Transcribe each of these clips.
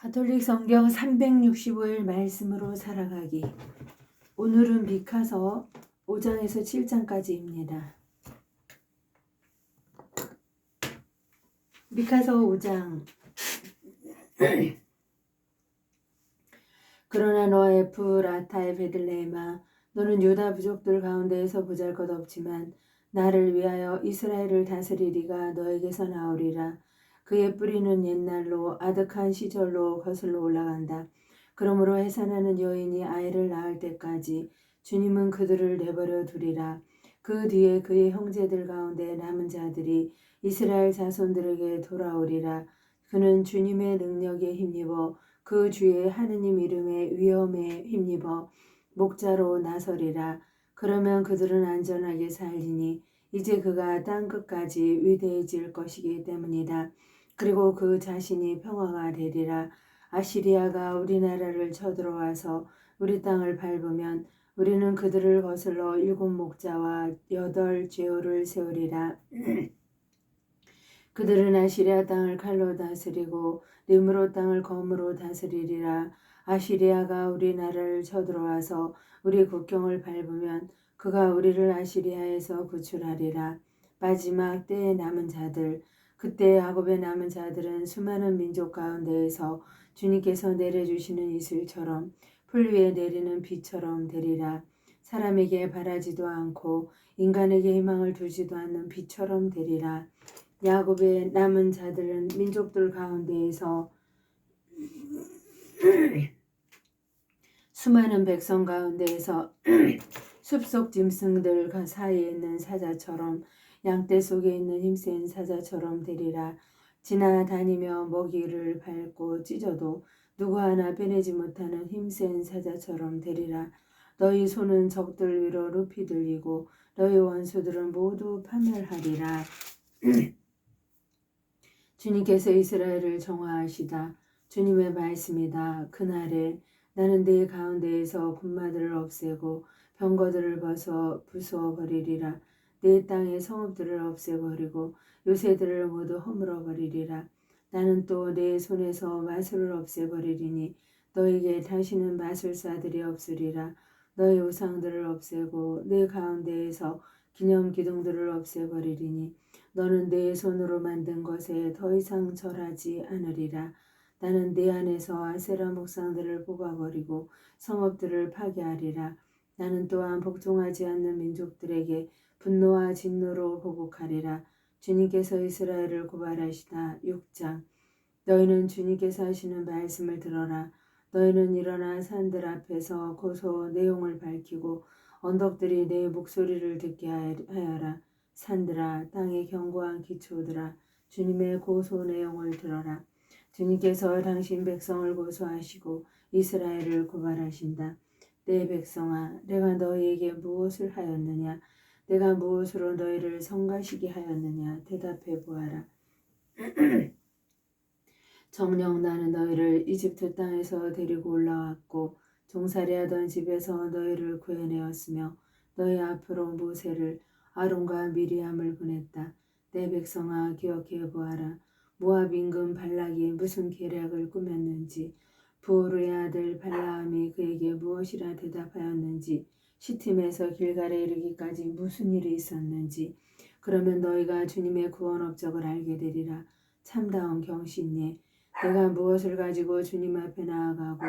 가톨릭 성경 365일 말씀으로 살아가기. 오늘은 미카서 5장에서 7장까지입니다. 미카서 5장. 그러나 너와 에프라타의 베들레헴아 너는 유다 부족들 가운데에서 보잘것없지만 나를 위하여 이스라엘을 다스리리가 너에게서 나오리라. 그의 뿌리는 옛날로 아득한 시절로 거슬러 올라간다. 그러므로 해산하는 여인이 아이를 낳을 때까지 주님은 그들을 내버려 두리라. 그 뒤에 그의 형제들 가운데 남은 자들이 이스라엘 자손들에게 돌아오리라. 그는 주님의 능력에 힘입어 그 주의 하느님 이름의 위엄에 힘입어 목자로 나서리라. 그러면 그들은 안전하게 살리니 이제 그가 땅 끝까지 위대해질 것이기 때문이다. 그리고 그 자신이 평화가 되리라. 아시리아가 우리나라를 쳐들어와서 우리 땅을 밟으면 우리는 그들을 거슬러 일곱 목자와 여덟 제호를 세우리라. 그들은 아시리아 땅을 칼로 다스리고 림으로 땅을 검으로 다스리리라. 아시리아가 우리나라를 쳐들어와서 우리 국경을 밟으면 그가 우리를 아시리아에서 구출하리라. 마지막 때에 남은 자들 그때 야곱의 남은 자들은 수많은 민족 가운데에서 주님께서 내려주시는 이슬처럼 풀 위에 내리는 비처럼 되리라. 사람에게 바라지도 않고 인간에게 희망을 두지도 않는 비처럼 되리라. 야곱의 남은 자들은 민족들 가운데에서 수많은 백성 가운데에서 숲속 짐승들 사이에 있는 사자처럼 양떼 속에 있는 힘센 사자처럼 되리라. 지나다니며 먹이를 밟고 찢어도 누구 하나 빼내지 못하는 힘센 사자처럼 되리라. 너희 손은 적들 위로 높이 들리고 너희 원수들은 모두 파멸하리라. 주님께서 이스라엘을 정화하시다. 주님의 말씀이다. 그날에 나는 네 가운데에서 군마들을 없애고 병거들을 벗어 부수어 버리리라. 네 땅의 성읍들을 없애버리고 요새들을 모두 허물어 버리리라. 나는 또 내 손에서 마술을 없애버리리니 너에게 다시는 마술사들이 없으리라. 너의 우상들을 없애고 내 가운데에서 기념 기둥들을 없애버리리니 너는 내 손으로 만든 것에 더 이상 절하지 않으리라. 나는 내 안에서 아세라 목상들을 뽑아버리고 성읍들을 파괴하리라. 나는 또한 복종하지 않는 민족들에게 분노와 진노로 보복하리라. 주님께서 이스라엘을 고발하시다. 6장 너희는 주님께서 하시는 말씀을 들어라. 너희는 일어나 산들 앞에서 고소 내용을 밝히고 언덕들이 내 목소리를 듣게 하여라. 산들아 땅의 견고한 기초들아 주님의 고소 내용을 들어라. 주님께서 당신 백성을 고소하시고 이스라엘을 고발하신다. 내 백성아 내가 너희에게 무엇을 하였느냐 내가 무엇으로 너희를 성가시게 하였느냐 대답해 보아라. 정녕 나는 너희를 이집트 땅에서 데리고 올라왔고 종살이하던 집에서 너희를 구해내었으며 너희 앞으로 모세를 아론과 미리암을 보냈다. 내 백성아 기억해 보아라. 모압 임금 발락이 무슨 계략을 꾸몄는지 부오르의 아들 발라함이 그에게 무엇이라 대답하였는지 시팀에서 길갈에 이르기까지 무슨 일이 있었는지 그러면 너희가 주님의 구원 업적을 알게 되리라. 참다운 경신예 내가 무엇을 가지고 주님 앞에 나아가고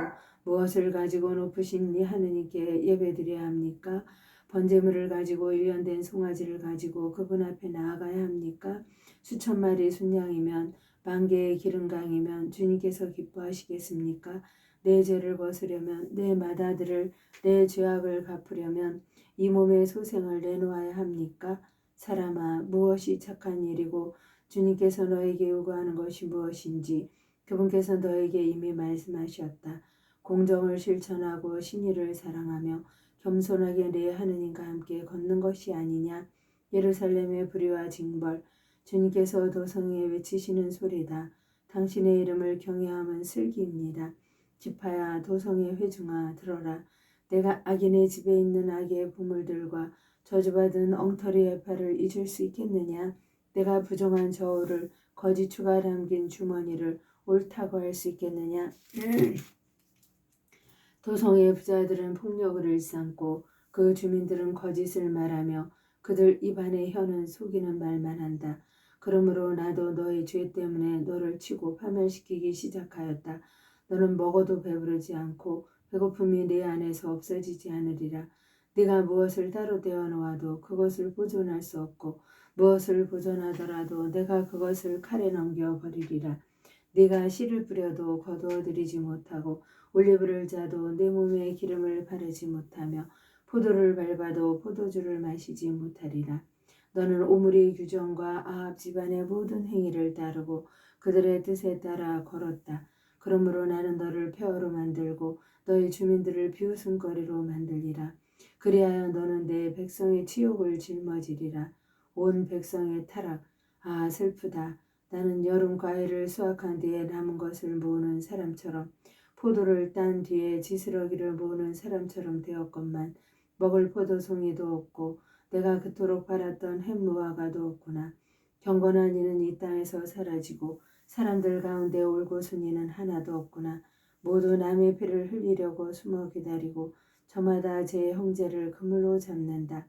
무엇을 가지고 높으신 이 하느님께 예배드려야 합니까? 번제물을 가지고 일련된 송아지를 가지고 그분 앞에 나아가야 합니까? 수천 마리 순양이면 만 개의 기름강이면 주님께서 기뻐하시겠습니까? 내 죄를 벗으려면 내 마다들을 내 죄악을 갚으려면 이 몸의 소생을 내놓아야 합니까? 사람아 무엇이 착한 일이고 주님께서 너에게 요구하는 것이 무엇인지 그분께서 너에게 이미 말씀하셨다. 공정을 실천하고 신의를 사랑하며 겸손하게 내 하느님과 함께 걷는 것이 아니냐. 예루살렘의 불의와 징벌 주님께서 도성에 외치시는 소리다. 당신의 이름을 경외함은 슬기입니다. 지파야 도성의 회중아 들어라. 내가 악인의 집에 있는 악의 보물들과 저주받은 엉터리의 팔을 잊을 수 있겠느냐. 내가 부정한 저울을 거짓 추가 담긴 주머니를 옳다고 할 수 있겠느냐? 도성의 부자들은 폭력을 일삼고 그 주민들은 거짓을 말하며 그들 입안의 혀는 속이는 말만 한다. 그러므로 나도 너의 죄 때문에 너를 치고 파멸시키기 시작하였다. 너는 먹어도 배부르지 않고 배고픔이 네 안에서 없어지지 않으리라. 네가 무엇을 따로 떼어 놓아도 그것을 보존할 수 없고 무엇을 보존하더라도 내가 그것을 칼에 넘겨 버리리라. 네가 씨를 뿌려도 거두어 들이지 못하고 올리브를 짜도 내 몸에 기름을 바르지 못하며 포도를 밟아도 포도주를 마시지 못하리라. 너는 오므리 규정과 아합 집안의 모든 행위를 따르고 그들의 뜻에 따라 걸었다. 그러므로 나는 너를 폐허로 만들고 너희 주민들을 비웃음거리로 만들리라. 그리하여 너는 내 백성의 치욕을 짊어지리라. 온 백성의 타락. 아 슬프다. 나는 여름 과일을 수확한 뒤에 남은 것을 모으는 사람처럼 포도를 딴 뒤에 지스러기를 모으는 사람처럼 되었건만 먹을 포도송이도 없고 내가 그토록 바랐던 햄무화과도 없구나. 경건한 이는 이 땅에서 사라지고 사람들 가운데 올곧은 이는 하나도 없구나. 모두 남의 피를 흘리려고 숨어 기다리고 저마다 제 형제를 그물로 잡는다.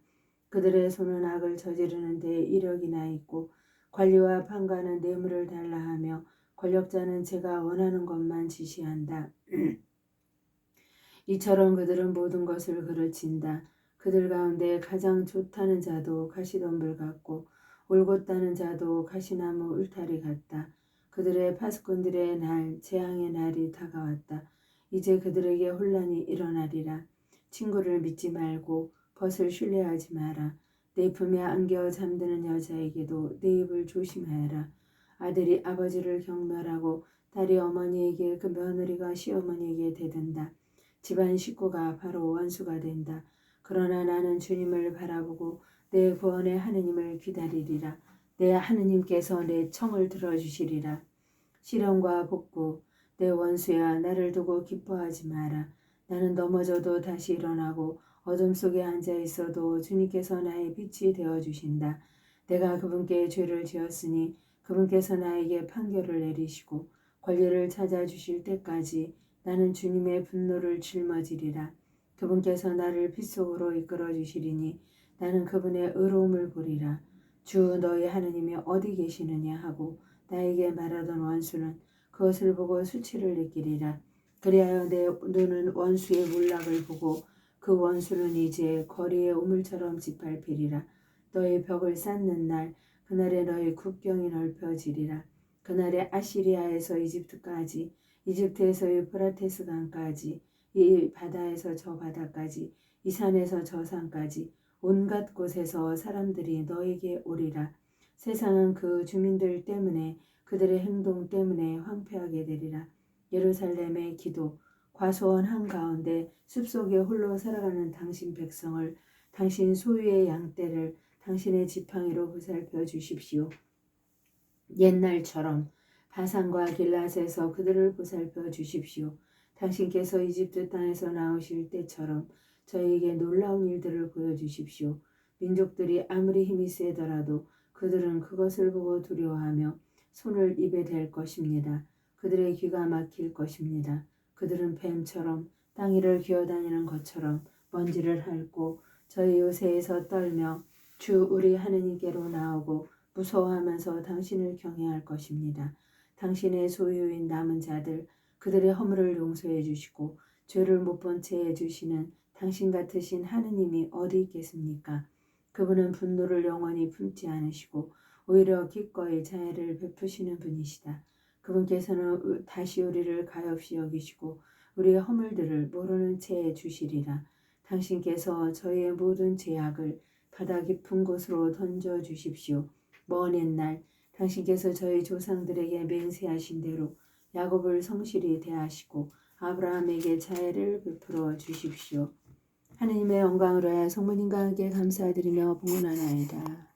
그들의 손은 악을 저지르는 데 이력이나 있고 관리와 판관은 뇌물을 달라 하며 권력자는 제가 원하는 것만 지시한다. 이처럼 그들은 모든 것을 그르친다. 그들 가운데 가장 좋다는 자도 가시덤불 같고 올곧다는 자도 가시나무 울타리 같다. 그들의 파수꾼들의 날, 재앙의 날이 다가왔다. 이제 그들에게 혼란이 일어나리라. 친구를 믿지 말고 벗을 신뢰하지 마라. 내 품에 안겨 잠드는 여자에게도 내 입을 조심하여라. 아들이 아버지를 경멸하고 딸이 어머니에게 그 며느리가 시어머니에게 대든다. 집안 식구가 바로 원수가 된다. 그러나 나는 주님을 바라보고 내 구원의 하느님을 기다리리라. 내 하느님께서 내 청을 들어주시리라. 시련과 복구, 내 원수야 나를 두고 기뻐하지 마라. 나는 넘어져도 다시 일어나고 어둠 속에 앉아 있어도 주님께서 나의 빛이 되어 주신다. 내가 그분께 죄를 지었으니 그분께서 나에게 판결을 내리시고 권리를 찾아 주실 때까지 나는 주님의 분노를 짊어지리라. 그분께서 나를 빛 속으로 이끌어 주시리니 나는 그분의 의로움을 보리라. 주 너희 하느님이 어디 계시느냐 하고 나에게 말하던 원수는 그것을 보고 수치를 느끼리라. 그리하여 내 눈은 원수의 몰락을 보고 그 원수는 이제 거리의 우물처럼 짓밟히리라. 너희 벽을 쌓는 날 그날에 너희 국경이 넓혀지리라. 그날에 아시리아에서 이집트까지 이집트에서 유프라테스 강까지 이 바다에서 저 바다까지 이 산에서 저 산까지 온갖 곳에서 사람들이 너에게 오리라. 세상은 그 주민들 때문에 그들의 행동 때문에 황폐하게 되리라. 예루살렘의 기도 과소원 한가운데 숲속에 홀로 살아가는 당신 백성을 당신 소유의 양떼를 당신의 지팡이로 보살펴 주십시오. 옛날처럼 바산과 길랏에서 그들을 보살펴 주십시오. 당신께서 이집트 땅에서 나오실 때처럼 저에게 놀라운 일들을 보여주십시오. 민족들이 아무리 힘이 세더라도 그들은 그것을 보고 두려워하며 손을 입에 댈 것입니다. 그들의 귀가 막힐 것입니다. 그들은 뱀처럼 땅 위를 기어다니는 것처럼 먼지를 핥고 저희 요새에서 떨며 주 우리 하느님께로 나오고 무서워하면서 당신을 경외할 것입니다. 당신의 소유인 남은 자들 그들의 허물을 용서해 주시고 죄를 못 본 채 해주시는 당신 같으신 하느님이 어디 있겠습니까? 그분은 분노를 영원히 품지 않으시고 오히려 기꺼이 자애를 베푸시는 분이시다. 그분께서는 다시 우리를 가엾이 여기시고 우리의 허물들을 모르는 채 주시리라. 당신께서 저희의 모든 죄악을 바다 깊은 곳으로 던져 주십시오. 먼 옛날 당신께서 저희 조상들에게 맹세하신 대로 야곱을 성실히 대하시고 아브라함에게 자애를 베풀어 주십시오. 하느님의 영광으로 해 성모님과 함께 감사드리며 봉헌하나이다.